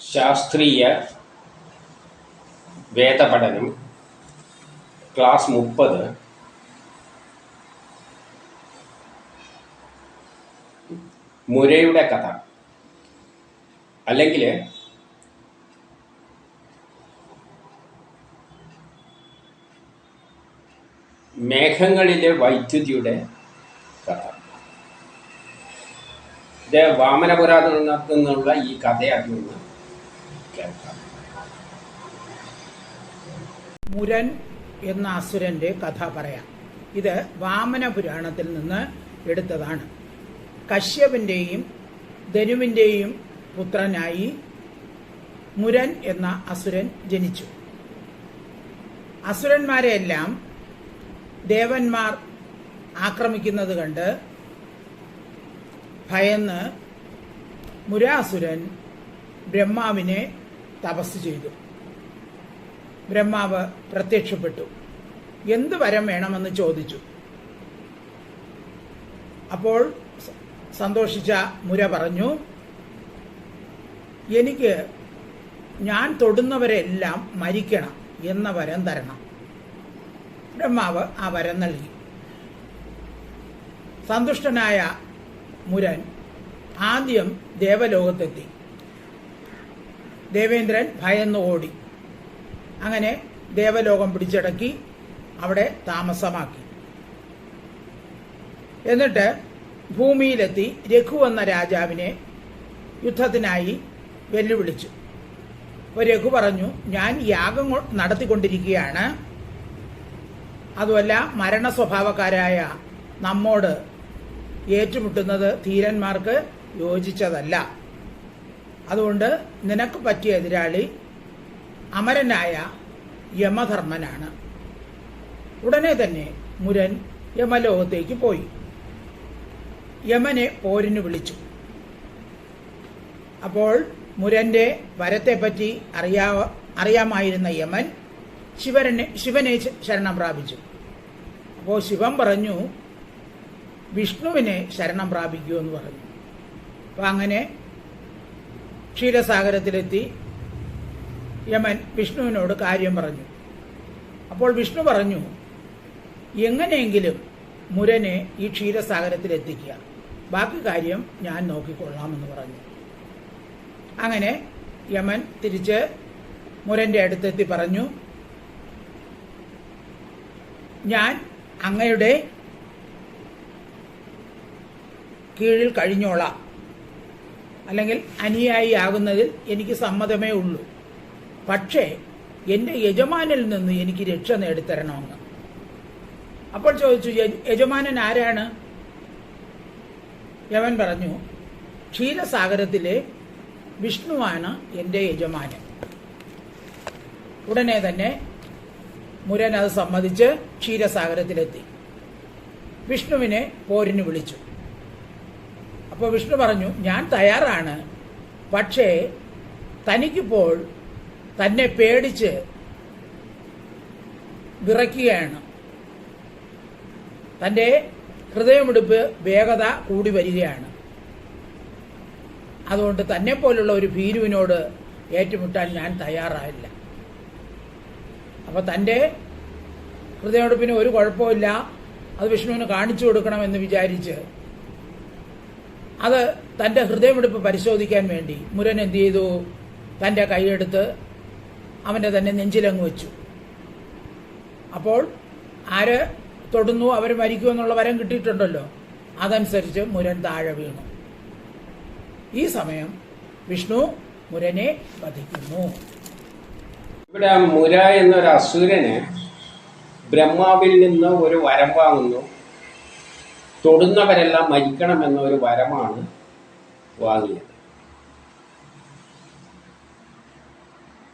ശാസ്ത്രീയ വേദപഠനം ക്ലാസ് മുപ്പത്. മുരയുടെ കഥ. അല്ലെങ്കിൽ മേഘങ്ങളിലെ വൈദ്യുതിയുടെ കഥ. ഇത് വാമനപുരാതനത്തിൽ നിന്നുള്ള ഈ ഒന്ന് കേൾക്കാം മുരൻ എന്ന അസുരന്റെ കഥ പറയാം. ഇത് വാമന പുരാണത്തിൽ നിന്ന് എടുത്തതാണ്. കശ്യപിന്റെയും ധനുവിന്റെയും പുത്രനായി മുരൻ എന്ന അസുരൻ ജനിച്ചു. അസുരന്മാരെയെല്ലാം ദേവന്മാർ ആക്രമിക്കുന്നത് കണ്ട് ഭയന്ന് മുരാസുരൻ ബ്രഹ്മാവിനെ തപസ് ചെയ്തു. ബ്രഹ്മാവ് പ്രത്യക്ഷപ്പെട്ടു. എന്ത് വരം വേണമെന്ന് ചോദിച്ചു. അപ്പോൾ സന്തോഷിച്ച മുര പറഞ്ഞു എനിക്ക് ഞാൻ തൊടുന്നവരെല്ലാം മരിക്കണം എന്ന വരം തരണം. ബ്രഹ്മാവ് ആ വരം നൽകി. സന്തുഷ്ടനായ മുരൻ ആദ്യം ദേവലോകത്തെത്തി. ദേവേന്ദ്രൻ ഭയന്ന് ഓടി. അങ്ങനെ ദേവലോകം പിടിച്ചടക്കി അവിടെ താമസമാക്കി. എന്നിട്ട് ഭൂമിയിലെത്തി രഘു എന്ന രാജാവിനെ യുദ്ധത്തിനായി വെല്ലുവിളിച്ചു. അപ്പോൾ രഘു പറഞ്ഞു ഞാൻ യാഗം നടത്തിക്കൊണ്ടിരിക്കുകയാണ്. അതുമല്ല മരണ സ്വഭാവക്കാരായ നമ്മോട് ഏറ്റുമുട്ടുന്നത് ധീരന്മാർക്ക് യോജിച്ചതല്ല. അതുകൊണ്ട് നിനക്ക് പറ്റിയ എതിരാളി അമരനായ യമധർമ്മനാണ്. ഉടനെ തന്നെ മുരൻ യമലോകത്തേക്ക് പോയി. യമനെ പോരിന് വിളിച്ചു. അപ്പോൾ മുരന്റെ വരത്തെപ്പറ്റി അറിയാ അറിയാമായിരുന്ന യമൻ ശിവനെ ശിവനെ ശരണം പ്രാപിച്ചു. അപ്പോൾ ശിവൻ പറഞ്ഞു വിഷ്ണുവിനെ ശരണം പ്രാപിക്കൂ എന്ന് പറഞ്ഞു. അപ്പോൾ അങ്ങനെ ക്ഷീരസാഗരത്തിലെത്തി യമൻ വിഷ്ണുവിനോട് കാര്യം പറഞ്ഞു. അപ്പോൾ വിഷ്ണു പറഞ്ഞു എങ്ങനെയെങ്കിലും മുരനെ ഈ ക്ഷീരസാഗരത്തിൽ എത്തിക്കുക ബാക്കി കാര്യം ഞാൻ നോക്കിക്കൊള്ളാമെന്ന് പറഞ്ഞു. അങ്ങനെ യമൻ തിരിച്ച് മുരന്റെ അടുത്തെത്തി പറഞ്ഞു ഞാൻ അങ്ങയുടെ കീഴിൽ കഴിഞ്ഞോളാം. അല്ലെങ്കിൽ അനുയായി ആകുന്നതിൽ എനിക്ക് സമ്മതമേ ഉള്ളൂ. പക്ഷേ എന്റെ യജമാനിൽ നിന്ന് എനിക്ക് രക്ഷ നേടിത്തരണമെന്ന് അപ്പോൾ ചോദിച്ചു യജമാനൻ ആരാണ്? യവൻ പറഞ്ഞു ക്ഷീരസാഗരത്തിലെ വിഷ്ണുവാണ് എന്റെ യജമാനൻ. ഉടനെ തന്നെ മുരൻ അത് സമ്മതിച്ച് ക്ഷീരസാഗരത്തിലെത്തി. വിഷ്ണുവിനെ പോരിന് വിളിച്ചു. അപ്പോൾ വിഷ്ണു പറഞ്ഞു ഞാൻ തയ്യാറാണ്. പക്ഷേ തനിക്കിപ്പോൾ തന്നെ പേടിച്ച് വിറയ്ക്കുകയാണ്. തന്റെ ഹൃദയമെടുപ്പ് വേഗത കൂടി വരികയാണ്. അതുകൊണ്ട് തന്നെ പോലുള്ള ഒരു ഭീരുവിനോട് ഏറ്റുമുട്ടാൻ ഞാൻ തയ്യാറായില്ല. അപ്പോൾ തന്റെ ഹൃദയമെടുപ്പിന് ഒരു കുഴപ്പമില്ല അത് വിഷ്ണുവിന് കാണിച്ചു കൊടുക്കണമെന്ന് വിചാരിച്ച് അത് തന്റെ ഹൃദയമിടിപ്പ് പരിശോധിക്കാൻ വേണ്ടി മുരൻ എന്ത് ചെയ്തു? തന്റെ കൈയെടുത്ത് അവന്റെ തന്നെ നെഞ്ചിലങ്ങ് വെച്ചു. അപ്പോൾ ആര് തൊടുന്നു? അവർ മരിക്കൂ എന്നുള്ള വരം കിട്ടിയിട്ടുണ്ടല്ലോ. അതനുസരിച്ച് മുരൻ താഴെ വീണു. ഈ സമയം വിഷ്ണു മുരനെ വധിക്കുന്നു. ഇവിടെ മുര എന്നൊരു അസുരന് ബ്രഹ്മാവിൽ നിന്ന് ഒരു വരം വാങ്ങുന്നു. തൊടുന്നവരെല്ലാം മരിക്കണമെന്ന ഒരു വരമാണ് വാങ്ങിയത്.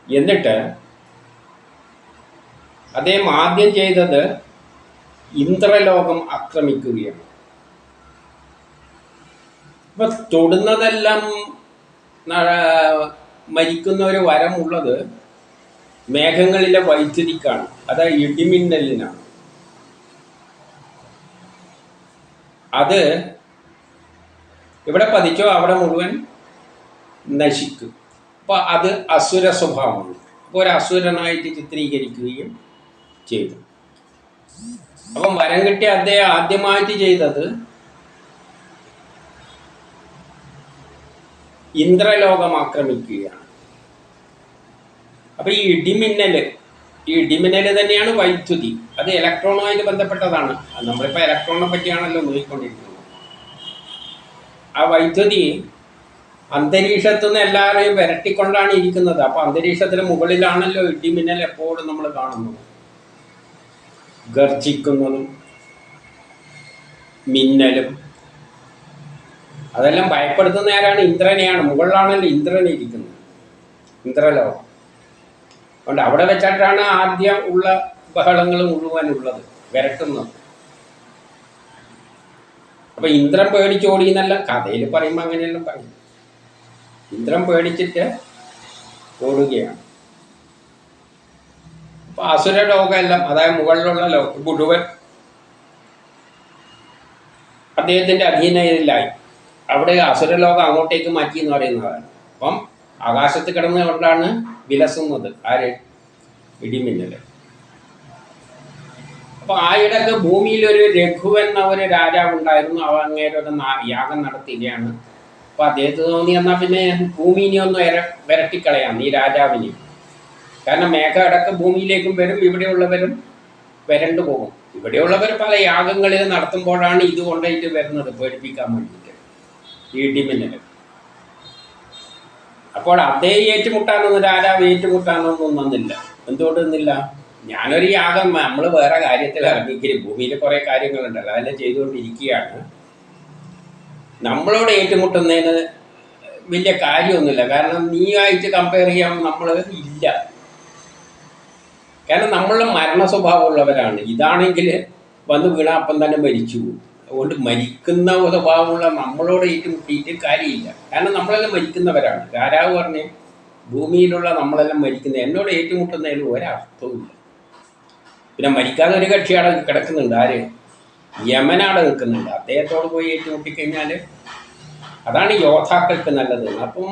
എന്നിട്ട് അദ്ദേഹം ആദ്യം ചെയ്തത് ഇന്ദ്രലോകം ആക്രമിക്കുകയാണ്. അപ്പൊ തൊടുന്നതെല്ലാം മരിക്കുന്ന ഒരു വരമുള്ളത് മേഘങ്ങളിലെ വൈദ്യുതിക്കാണ് അത് ഇടിമിന്നലിനാണ്. അത് ഇവിടെ പതിച്ചോ അവിടെ മുഴുവൻ നശിക്കും. അപ്പൊ അപ്പോൾ അത് അസുര സ്വഭാവമാണ്. അപ്പോൾ ഒരു അസുരനായിട്ട് ചിത്രീകരിക്കുകയും ചെയ്തു. അപ്പം വരം കിട്ടിയ അദ്ദേഹം ആദ്യമായിട്ട് ചെയ്തത് ഇന്ദ്രലോകം ആക്രമിക്കുകയാണ്. അപ്പൊ ഈ ഇടിമിന്നൽ ഈ ഇടിമിന്നൽ തന്നെയാണ് വൈദ്യുതി. അത് ഇലക്ട്രോണുമായിട്ട് ബന്ധപ്പെട്ടതാണ്. നമ്മളിപ്പോൾ നമ്മളിപ്പോ ഇലക്ട്രോണിനെ പറ്റിയാണല്ലോ നോക്കിക്കൊണ്ടിരിക്കുന്നത്. ആ വൈദ്യുതി അന്തരീക്ഷത്തു നിന്ന് എല്ലാവരെയും വിരട്ടിക്കൊണ്ടാണ് ഇരിക്കുന്നത്. അപ്പൊ അന്തരീക്ഷത്തിന് മുകളിലാണല്ലോ ഇടിമിന്നൽ എപ്പോഴും നമ്മൾ കാണുന്നത്. ഗർജിക്കുന്നതും മിന്നലും അതെല്ലാം ഭയപ്പെടുത്തുന്ന ആരാണ്? ഇന്ദ്രനെയാണ്. മുകളിലാണല്ലോ ഇന്ദ്രനെ ഇരിക്കുന്നത്. ഇന്ദ്രലോകം. അതുകൊണ്ട് അവിടെ വെച്ചിട്ടാണ് ആദ്യം ഉള്ള ബഹളങ്ങൾ മുഴുവൻ ഉള്ളത് വിരട്ടുന്നത്. അപ്പൊ ഇന്ദ്രൻ പേടിച്ചോടി എന്നല്ല കഥയിൽ പറയുമ്പോൾ അങ്ങനെയെല്ലാം പറയും ഇന്ദ്രൻ പേടിച്ചിട്ട് ഓടുകയാണ്. അപ്പൊ അസുര ലോകമെല്ലാം അതായത് മുകളിലുള്ള ലോകം മുഴുവൻ അദ്ദേഹത്തിന്റെ അധീനതയിലായി. അവിടെ അസുരലോകം അങ്ങോട്ടേക്ക് മാറ്റി എന്ന് പറയുന്നതാണ്. അപ്പം ആകാശത്ത് കിടന്നുകൊണ്ടാണ് വിലസുന്നത്. ആര്? ഇടിമിന്നൽ. അപ്പൊ ആ ഇടയ്ക്ക് ഭൂമിയിൽ ഒരു രഘു എന്ന ഒരു രാജാവ് ഉണ്ടായിരുന്നു അവ അങ്ങേരെ യാഗം നടത്തുകയാണ് അപ്പൊ അദ്ദേഹത്തിന് തോന്നി എന്നാൽ പിന്നെ ഭൂമിനെ ഒന്ന് വരട്ടിക്കളയാണ് വിരട്ടിക്കളയാം ഈ രാജാവിനെ. കാരണം മേഘ ഇടയ്ക്ക് ഭൂമിയിലേക്കും വരും ഇവിടെയുള്ളവരും വരണ്ടു പോകും. ഇവിടെയുള്ളവർ പല യാഗങ്ങളിൽ നടത്തുമ്പോഴാണ് ഇത് കൊണ്ടായിട്ട് വരുന്നത് പേടിപ്പിക്കാൻ വേണ്ടിയിട്ട്. ഈ ഇടിമിന്നൽ അപ്പോൾ അതേ ഏറ്റുമുട്ടാനൊന്നും രാജാവ് ഏറ്റുമുട്ടാനൊന്നും വന്നില്ല. എന്തുകൊണ്ട് നിന്നില്ല ഞാനൊരു യാഗം നമ്മൾ വേറെ കാര്യത്തിൽ ഇറങ്ങിക്കലും ഭൂമിയിൽ കുറേ കാര്യങ്ങളുണ്ടല്ലോ അതെല്ലാം ചെയ്തുകൊണ്ടിരിക്കുകയാണ്. നമ്മളോട് ഏറ്റുമുട്ടുന്നതിന് വലിയ കാര്യമൊന്നുമില്ല. കാരണം നീ ആയിട്ട് കമ്പയർ ചെയ്യാൻ നമ്മൾ ഇല്ല. കാരണം നമ്മൾ മരണ സ്വഭാവമുള്ളവരാണ് ഇതാണെങ്കിൽ വന്ന് വീണ അപ്പം തന്നെ മരിച്ചു. പോകും അതുകൊണ്ട് മരിക്കുന്ന സ്വഭാവമുള്ള നമ്മളോട് ഏറ്റുമുട്ടിയിട്ട് കാര്യമില്ല. കാരണം നമ്മളെല്ലാം മരിക്കുന്നവരാണ്. രാജാവ് പറഞ്ഞ് ഭൂമിയിലുള്ള നമ്മളെല്ലാം മരിക്കുന്ന എന്നോട് ഏറ്റുമുട്ടുന്നതിൽ ഒരർത്ഥവുമില്ല പിന്നെ മരിക്കാതെ ഒരു കക്ഷിയാണ് കിടക്കുന്നുണ്ട്. ആര്? യമനാണ് നിൽക്കുന്നുണ്ട്. അദ്ദേഹത്തോട് പോയി ഏറ്റുമുട്ടിക്കഴിഞ്ഞാൽ അതാണ് യോദ്ധാക്കൾക്ക് നല്ലത്. അപ്പം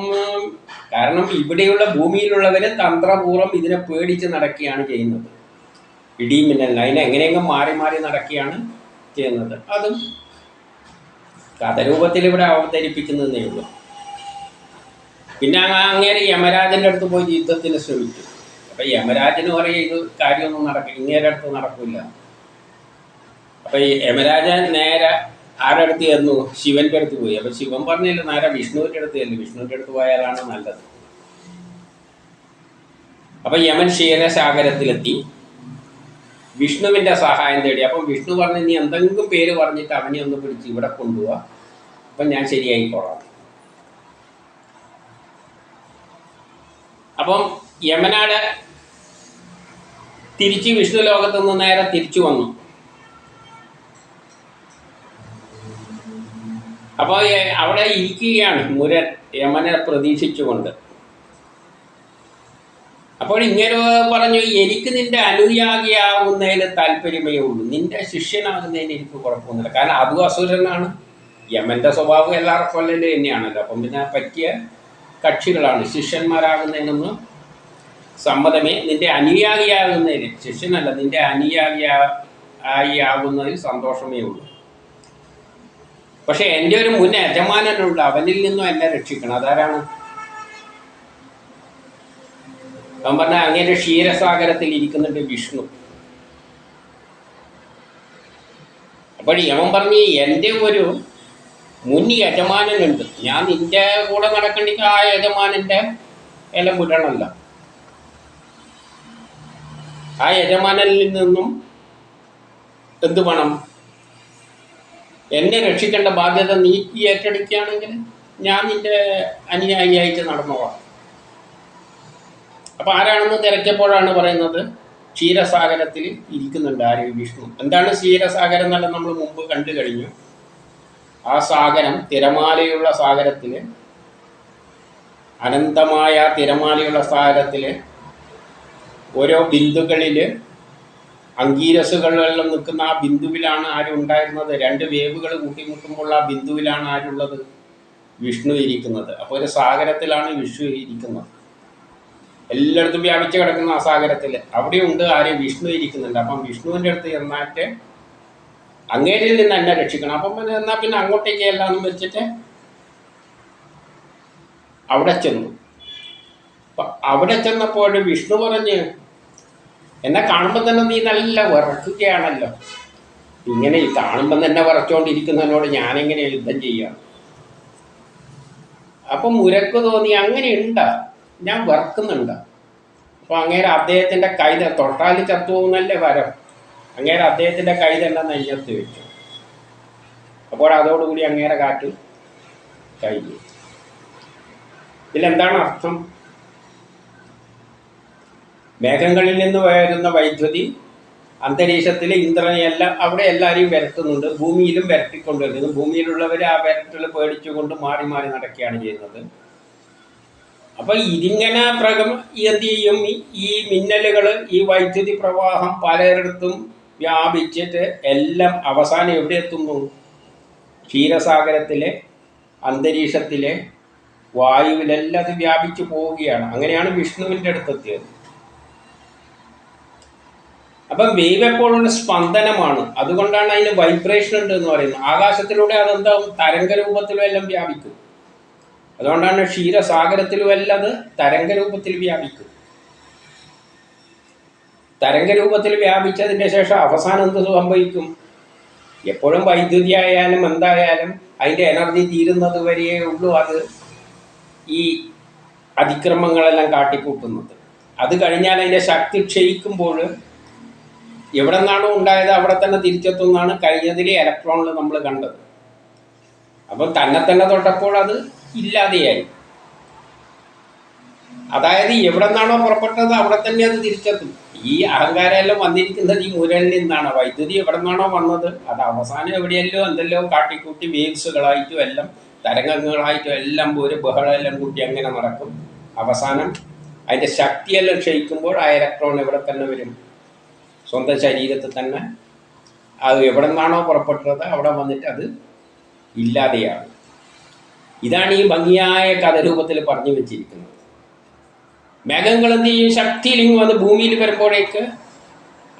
കാരണം ഇവിടെയുള്ള ഭൂമിയിലുള്ളവര് തന്ത്രപൂർവം ഇതിനെ പേടിച്ച് നടക്കുകയാണ് ചെയ്യുന്നത്. ഇടിമിന്നലിന് അതിനെ എങ്ങനെയെങ്കിലും മാറി മാറി നടക്കുകയാണ് ചെയ്യുന്നത്. അതും കഥരൂപത്തിൽ ഇവിടെ അവതരിപ്പിക്കുന്നതേ ഉള്ളൂ. പിന്നെ അങ്ങ് യമരാജന്റെ അടുത്ത് പോയി യുദ്ധത്തിന് ശ്രമിച്ചു. അപ്പൊ യമരാജന് പറയും ഇത് കാര്യമൊന്നും നടക്കില്ല ഇങ്ങേരെ അടുത്ത് നടക്കില്ല അപ്പൊ ഈ യമരാജൻ നേരെ ആരുടെ അടുത്ത് ചെന്നു? ശിവന്റെ അടുത്ത് പോയി. അപ്പൊ ശിവൻ പറഞ്ഞില്ല നേരെ വിഷ്ണുവിന്റെ അടുത്ത് ചെല്ലു. വിഷ്ണുവിന്റെ അടുത്ത് പോയാലാണ് നല്ലത്. അപ്പൊ യമൻ ക്ഷീരസാഗരത്തിലെത്തി വിഷ്ണുവിന്റെ സഹായം തേടി. അപ്പം വിഷ്ണു പറഞ്ഞ് നീ എന്തെങ്കിലും പേര് പറഞ്ഞിട്ട് അവനെ ഒന്ന് പിടിച്ച് ഇവിടെ കൊണ്ടുപോവാ. അപ്പം ഞാൻ ശരിയായിക്കോളാം. അപ്പം യമനാട് തിരിച്ച് വിഷ്ണു ലോകത്ത് നിന്ന് നേരെ തിരിച്ചു വന്നു. അപ്പോൾ അവിടെ ഇരിക്കുകയാണ് മുരൻ യമനെ പ്രതീക്ഷിച്ചുകൊണ്ട്. അപ്പോൾ ഇങ്ങനെ പറഞ്ഞു എനിക്ക് നിന്റെ അനുയാഗിയാകുന്നതിന് താല്പര്യമേ ഉള്ളൂ. നിന്റെ ശിഷ്യനാകുന്നതിന് എനിക്ക് കുഴപ്പമൊന്നുമില്ല. കാരണം അതും അസുരനാണ്. യമന്റെ സ്വഭാവം എല്ലാവർക്കും അല്ലല്ലോ തന്നെയാണല്ലോ. അപ്പം പിന്നെ പറ്റിയ കക്ഷികളാണ്. ശിഷ്യന്മാരാകുന്നതിനൊന്നും സമ്മതമേ. നിന്റെ അനുയാഗിയാകുന്നതിന് ശിഷ്യനല്ല നിന്റെ അനുയാഗിയാ ആയി ആകുന്നതിൽ സന്തോഷമേ ഉള്ളൂ. പക്ഷെ എന്റെ ഒരു മുൻ യജമാനനുണ്ട്. അവനിൽ നിന്നും എന്നെ രക്ഷിക്കണം. അതാരാണ്? അവൻ പറഞ്ഞ അങ്ങേന്റെ ക്ഷീരസാഗരത്തിൽ ഇരിക്കുന്നുണ്ട് വിഷ്ണു. അപ്പോൾ യമൻ പറഞ്ഞ് എന്റെ ഒരു മുൻ യജമാനനുണ്ട്. ഞാൻ നിന്റെ കൂടെ നടക്കണ്ടെങ്കിൽ ആ യജമാനന്റെ എല്ലാം വിടണമല്ല ആ യജമാനനിൽ നിന്നും എന്ത് വേണം? എന്നെ രക്ഷിക്കേണ്ട ബാധ്യത നീ ഏറ്റെടുക്കുകയാണെങ്കിൽ ഞാൻ നിന്റെ അനുയായിയായിട്ട് നടന്നോളാം. അപ്പൊ ആരാണെന്ന് തിരക്കിയപ്പോഴാണ് പറയുന്നത്? ക്ഷീരസാഗരത്തിൽ ഇരിക്കുന്നുണ്ട് ആര് വിഷ്ണു. എന്താണ് ക്ഷീരസാഗരം എന്നല്ല നമ്മൾ മുമ്പ് കണ്ടു കഴിഞ്ഞു. ആ സാഗരം തിരമാലയുള്ള സാഗരത്തിൽ അനന്തമായ തിരമാലയുള്ള സാഗരത്തിൽ ഓരോ ബിന്ദുക്കളിൽ അങ്കീരസുകളിലെല്ലാം നിൽക്കുന്ന ആ ബിന്ദുവിലാണ് ആരും ഉണ്ടായിരുന്നത്? രണ്ട് വേവുകൾ കൂട്ടിമുട്ടുമ്പോൾ ആ ബിന്ദുവിലാണ് ആരുള്ളത്? വിഷ്ണു ഇരിക്കുന്നത്. അപ്പോൾ ഒരു സാഗരത്തിലാണ് വിഷ്ണു ഇരിക്കുന്നത്. എല്ലായിടത്തും വ്യാപിച്ചു കിടക്കുന്ന ആ സാഗരത്തിൽ അവിടെയുണ്ട് ആര് വിഷ്ണു ഇരിക്കുന്നുണ്ട്. അപ്പം വിഷ്ണുവിന്റെ അടുത്ത് ചെന്നാറ്റ് അങ്ങേരിൽ നിന്ന് എന്നെ രക്ഷിക്കണം. അപ്പം പിന്നെ എന്നാൽ പിന്നെ അങ്ങോട്ടേക്ക് എല്ലാന്നും വെച്ചിട്ട് അവിടെ ചെന്നു. അവിടെ ചെന്നപ്പോൾ വിഷ്ണു പറഞ്ഞ് എന്നെ കാണുമ്പോൾ തന്നെ നീ നല്ല വിറക്കുകയാണല്ലോ. ഇങ്ങനെ ഈ കാണുമ്പോൾ തന്നെ വിറച്ചുകൊണ്ടിരിക്കുന്നതിനോട് ഞാനെങ്ങനെ യുദ്ധം ചെയ്യാം? അപ്പം മുരക്ക് തോന്നി അങ്ങനെ ഉണ്ടാ ഞാൻ വറക്കുന്നുണ്ട് അപ്പോൾ അങ്ങേരെ അദ്ദേഹത്തിന്റെ കൈ തൊട്ടാൽ ചത്തു പോകുന്നല്ലേ വരം. അങ്ങേരെ അദ്ദേഹത്തിന്റെ കൈ തന്നെ നെയ്യത്ത് വെച്ചു അപ്പോൾ അതോടുകൂടി അങ്ങേരെ കാറ്റ് കഴിഞ്ഞു ഇതിലെന്താണ് അർത്ഥം? മേഘങ്ങളിൽ നിന്ന് വരുന്ന വൈദ്യുതി അന്തരീക്ഷത്തിലെ ഇന്ദ്രനെയെല്ലാം അവിടെ എല്ലാവരെയും വരട്ടുന്നുണ്ട് ഭൂമിയിലും വരട്ടിക്കൊണ്ടുവരുന്നു ഭൂമിയിലുള്ളവർ ആ വരട്ടൽ പേടിച്ചുകൊണ്ട് മാറി മാറി നടക്കുകയാണ് ചെയ്യുന്നത്. അപ്പൊ ഇതിങ്ങനെ പ്രകം എന്ത് ചെയ്യും? ഈ- മിന്നലുകൾ ഈ വൈദ്യുതി പ്രവാഹം പലയിടത്തും വ്യാപിച്ചിട്ട് എല്ലാം അവസാനം എവിടെ എത്തുന്നു? ക്ഷീരസാഗരത്തിലെ അന്തരീക്ഷത്തിലെ വായുവിലെല്ലാം അത് വ്യാപിച്ചു പോവുകയാണ്. അങ്ങനെയാണ് വിഷ്ണുവിന്റെ അടുത്തെത്തിയത്. അപ്പം വേവ് എപ്പോഴും സ്പന്ദനമാണ്. അതുകൊണ്ടാണ് അതിന് വൈബ്രേഷൻ ഉണ്ട് എന്ന് പറയുന്നത്. ആകാശത്തിലൂടെ അതെന്താവും? തരംഗ രൂപത്തിലും എല്ലാം വ്യാപിക്കും. അതുകൊണ്ടാണ് ക്ഷീരസാഗരത്തിൽ അത് തരംഗരൂപത്തിൽ വ്യാപിക്കും. തരംഗരൂപത്തിൽ വ്യാപിച്ചതിന്റെ ശേഷം അവസാനം എന്ത് സംഭവിക്കും? എപ്പോഴും വൈദ്യുതി ആയാലും എന്തായാലും അതിന്റെ എനർജി തീരുന്നത് വരെയേ ഉള്ളൂ അത് ഈ അതിക്രമങ്ങളെല്ലാം കാട്ടിക്കൂട്ടുന്നത്. അത് കഴിഞ്ഞാൽ അതിന്റെ ശക്തി ക്ഷയിക്കുമ്പോൾ എവിടെ നിന്നാണോ ഉണ്ടായത് അവിടെ തന്നെ തിരിച്ചെത്തുന്നതാണ് കഴിഞ്ഞതിലെ ഇലക്ട്രോണിൽ നമ്മൾ കണ്ടത്. അപ്പം തന്നെ തന്നെ തൊട്ടപ്പോൾ അത് ഇല്ലാതെയായി. അതായത് എവിടെ നിന്നാണോ പുറപ്പെട്ടത് അവിടെ തന്നെ അത് തിരിച്ചെത്തും. ഈ അഹങ്കാരമെല്ലാം വന്നിരിക്കുന്നത് ഈ മുരളിൽ നിന്നാണ്. വൈദ്യുതി എവിടെ നിന്നാണോ വന്നത് അത് അവസാനം എവിടെയല്ലോ എന്തെല്ലോ കാട്ടിക്കൂട്ടി വേവ്സുകളായിട്ടും എല്ലാം തരംഗങ്ങളായിട്ടും എല്ലാം ഒരു ബഹളമെല്ലാം കൂട്ടി അങ്ങനെ നടക്കും. അവസാനം അതിന്റെ ശക്തിയെല്ലാം ക്ഷയിക്കുമ്പോൾ ആ ഇലക്ട്രോൺ എവിടെ തന്നെ വരും. സ്വന്തം ശരീരത്തിൽ തന്നെ. അത് എവിടെ നിന്നാണോ പുറപ്പെട്ടത് അവിടെ വന്നിട്ട് അത് ഇല്ലാതെയാണ് ഇതാണ് ഈ ഭംഗിയായ കഥരൂപത്തിൽ പറഞ്ഞു വെച്ചിരിക്കുന്നത്. മേഘങ്ങൾ എന്ത് ചെയ്യും ശക്തിയിലിങ്ങ് വന്ന് ഭൂമിയിൽ വരുമ്പോഴേക്ക്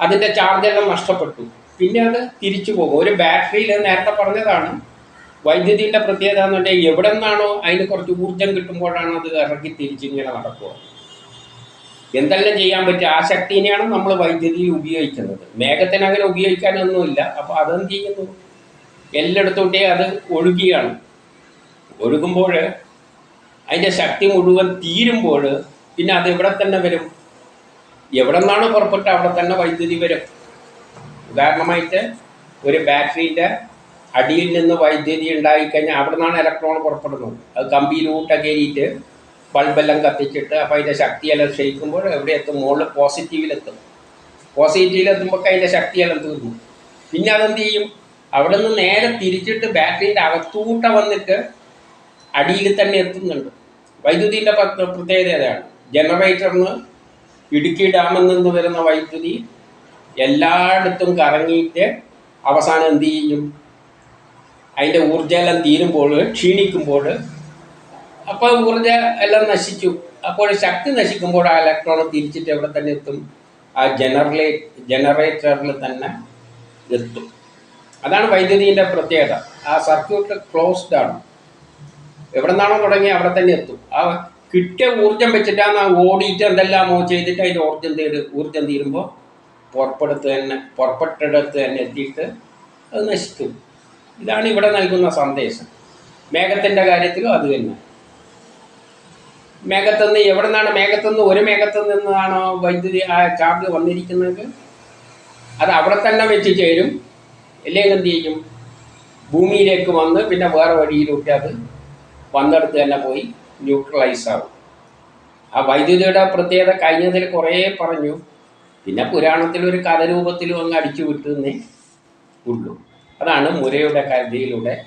അതിന്റെ ചാർജെല്ലാം നഷ്ടപ്പെട്ടു. പിന്നെ അത് തിരിച്ചു പോകും. ഒരു ബാറ്ററിയിൽ നേരത്തെ പറഞ്ഞതാണ് വൈദ്യുതിയുടെ പ്രത്യേകത എന്ന് പറഞ്ഞാൽ എവിടെ നിന്നാണോ അതിന് കുറച്ച് ഊർജം കിട്ടുമ്പോഴാണ് അത് ഇറക്കി തിരിച്ചിങ്ങനെ നടക്കുക. എന്തെല്ലാം ചെയ്യാൻ പറ്റും? ആ ശക്തിനെയാണ് നമ്മൾ വൈദ്യുതി ഉപയോഗിക്കുന്നത്. മേഘത്തിന് അങ്ങനെ ഉപയോഗിക്കാനൊന്നുമില്ല. അപ്പോൾ അതെന്ത് ചെയ്യുന്നു? എല്ലായിടത്തോട്ടേ അത് ഒഴുകിയാണ്. ഒഴുകുമ്പോൾ അതിന്റെ ശക്തി മുഴുവൻ തീരുമ്പോൾ പിന്നെ അത് എവിടെ തന്നെ വരും? എവിടെ നിന്നാണ് പുറപ്പെട്ട് അവിടെ തന്നെ വൈദ്യുതി വരും. ഉദാഹരണമായിട്ട് ഒരു ബാറ്ററിയുടെ അടിയിൽ നിന്ന് വൈദ്യുതി ഉണ്ടായിക്കഴിഞ്ഞാൽ അവിടെ നിന്നാണ് ഇലക്ട്രോൺ പുറപ്പെടുന്നത്. അത് കമ്പിയിലൂട്ട കയറിയിട്ട് ബൾബെല്ലാം കത്തിച്ചിട്ട് അപ്പോൾ അതിന്റെ ശക്തിയെല്ലാം ക്ഷയിക്കുമ്പോൾ എവിടെ എത്തും? മുകളിൽ പോസിറ്റീവിലെത്തും പോസിറ്റീവിലെത്തുമ്പോൾ അതിന്റെ ശക്തിയെല്ലാം തീർന്നു. പിന്നെ അതെന്ത് ചെയ്യും? അവിടെ നിന്ന് നേരെ തിരിച്ചിട്ട് ബാറ്ററിയുടെ അകത്തൂട്ട വന്നിട്ട് അടിയിൽ തന്നെ എത്തുന്നുണ്ട്. വൈദ്യുതിന്റെ പ്രത്യേകത അതാണ് ജനറേറ്ററിന് ഇടുക്കി ഡാമിൽ നിന്ന് വരുന്ന വൈദ്യുതി എല്ലായിടത്തും കറങ്ങിയിട്ട് അവസാനം എന്ത് ചെയ്യും? അതിന്റെ ഊർജമെല്ലാം തീരുമ്പോൾ ക്ഷീണിക്കുമ്പോൾ അപ്പോൾ ഊർജം എല്ലാം നശിച്ചു. അപ്പോൾ ശക്തി നശിക്കുമ്പോൾ ആ ഇലക്ട്രോൺ തിരിച്ചിട്ട് എവിടെ തന്നെ എത്തും? ആ ജനറലേ ജനറേറ്ററിൽ തന്നെ എത്തും. അതാണ് വൈദ്യുതിന്റെ പ്രത്യേകത. ആ സർക്യൂട്ട് ക്ലോസ്ഡ് ആണ്. എവിടെ നിന്നാണോ തുടങ്ങി അവിടെ തന്നെ എത്തും. ആ കിട്ടിയ ഊർജം വെച്ചിട്ടാണ് ആ ഓടിയിട്ട് എന്തെല്ലാമോ ചെയ്തിട്ട് അതിന്റെ ഊർജം തീട് ഊർജം തീരുമ്പോൾ പുറപ്പെടുത്ത് തന്നെ പുറപ്പെട്ടിടത്ത് തന്നെ എത്തിയിട്ട് അത് നശിക്കും. ഇതാണ് ഇവിടെ നൽകുന്ന സന്ദേശം. മേഘത്തിന്റെ കാര്യത്തിലും അത് തന്നെ. മേഘത്തുനിന്ന് എവിടെ നിന്നാണ് മേഘത്തുനിന്ന് ഒരു മേഘത്തു നിന്നാണോ വൈദ്യുതി ആ ചാർജ് വന്നിരിക്കുന്നത്? അത് അവിടെ തന്നെ വെച്ച് ചേരും. അല്ലെങ്കിൽ എന്ത് ചെയ്യും? ഭൂമിയിലേക്ക് വന്ന് പിന്നെ വേറെ വഴിയിലൂടെ അത് വന്നെടുത്ത് തന്നെ പോയി ന്യൂട്രലൈസ് ആവും. ആ വൈദ്യുതിയുടെ പ്രത്യേകത കഴിഞ്ഞതിൽ കുറേ പറഞ്ഞു. പിന്നെ പുരാണത്തിൽ ഒരു കഥരൂപത്തിലും അങ്ങ് അടിച്ചു വിട്ടുന്നേ ഉള്ളൂ. അതാണ് മുരയുടെ കഥയിലൂടെ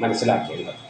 മനസ്സിലാക്കേണ്ടത്.